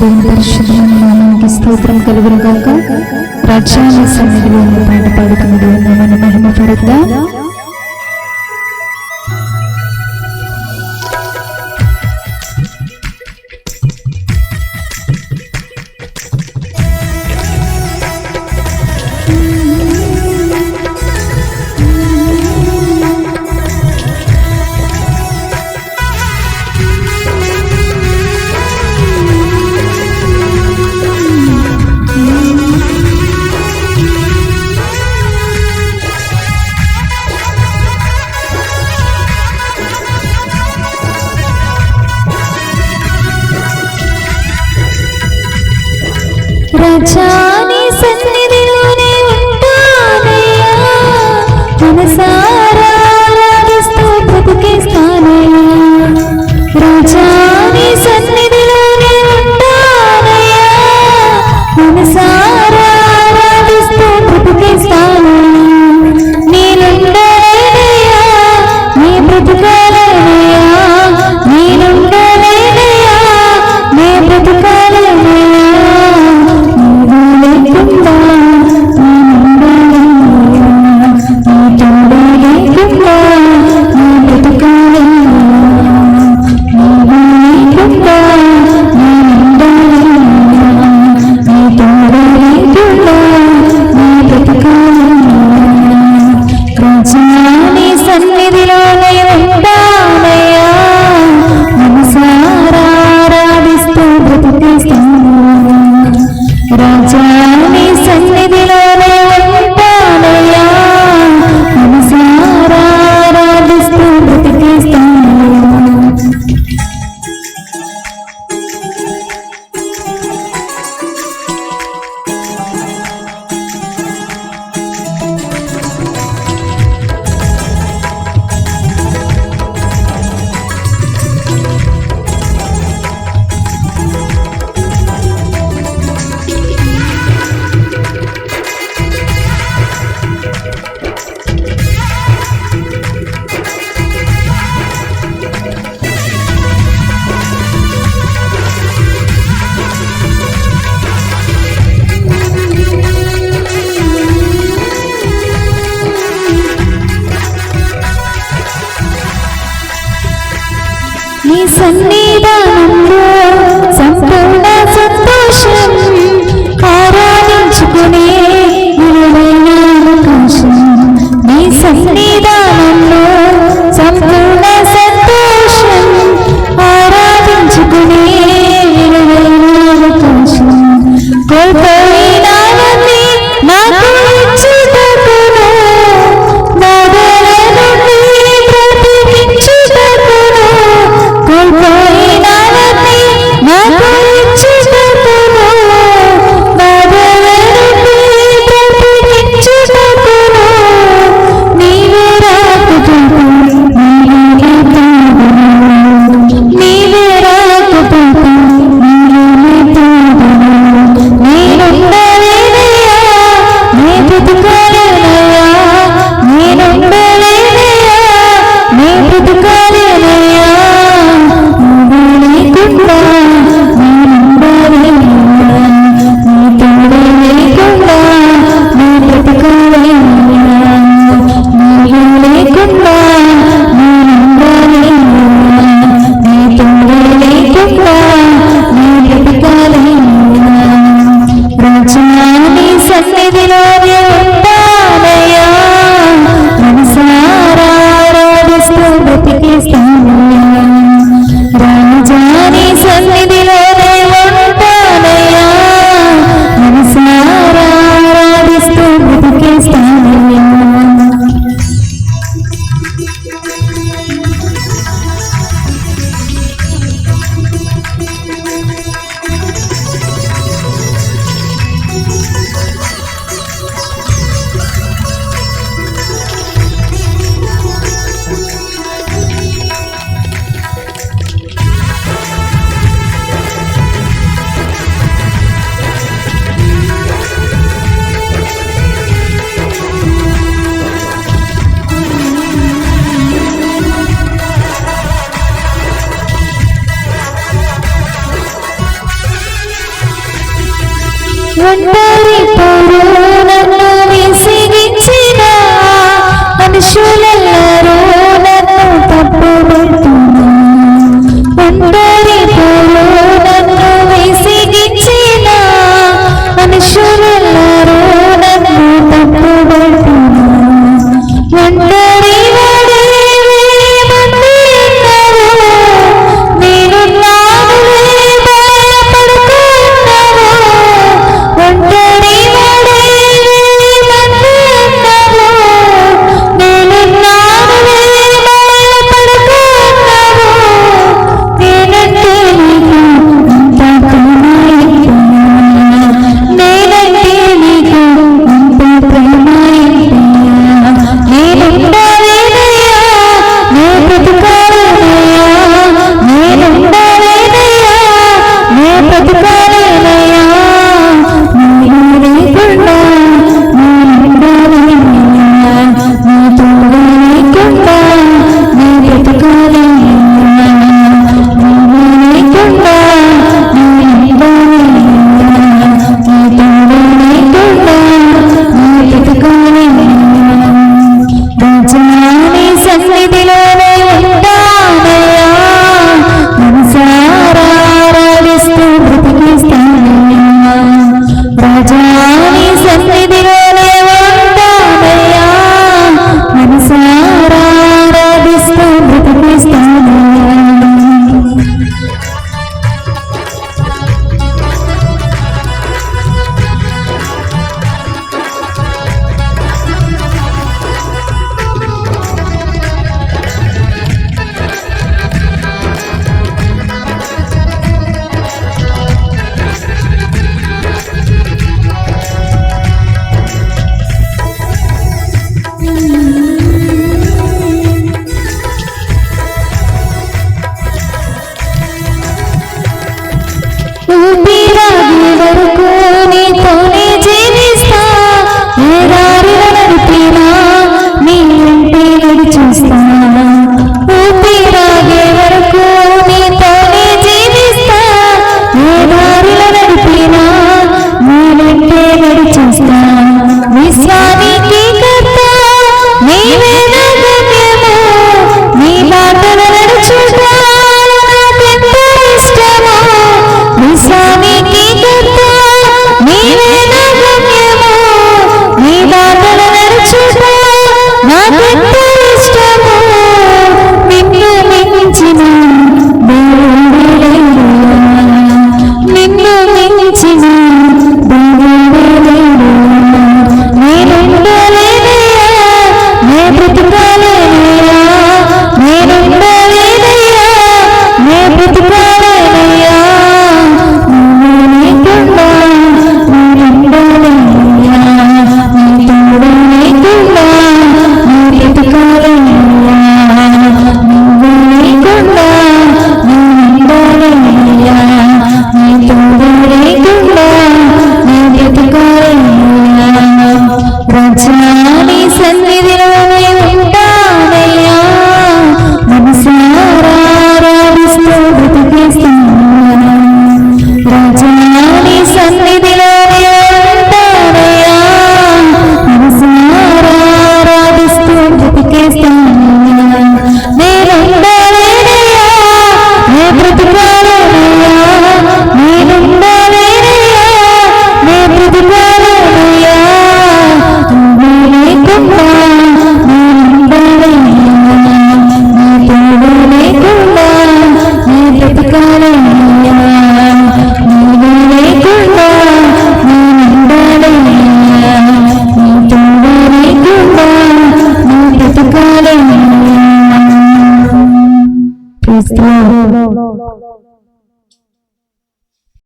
దేవుని పరిశుద్ధమైన నామానికి స్తోత్రం కలుగును గాక. ప్రచార సన్నిధిలో పాట పాడుకుని దేవుని మహిమ పరుద్దా time. నీ సన్నిధానంలో ఒంటరి పోరు నన్ను విసిగించిన మనుషులలో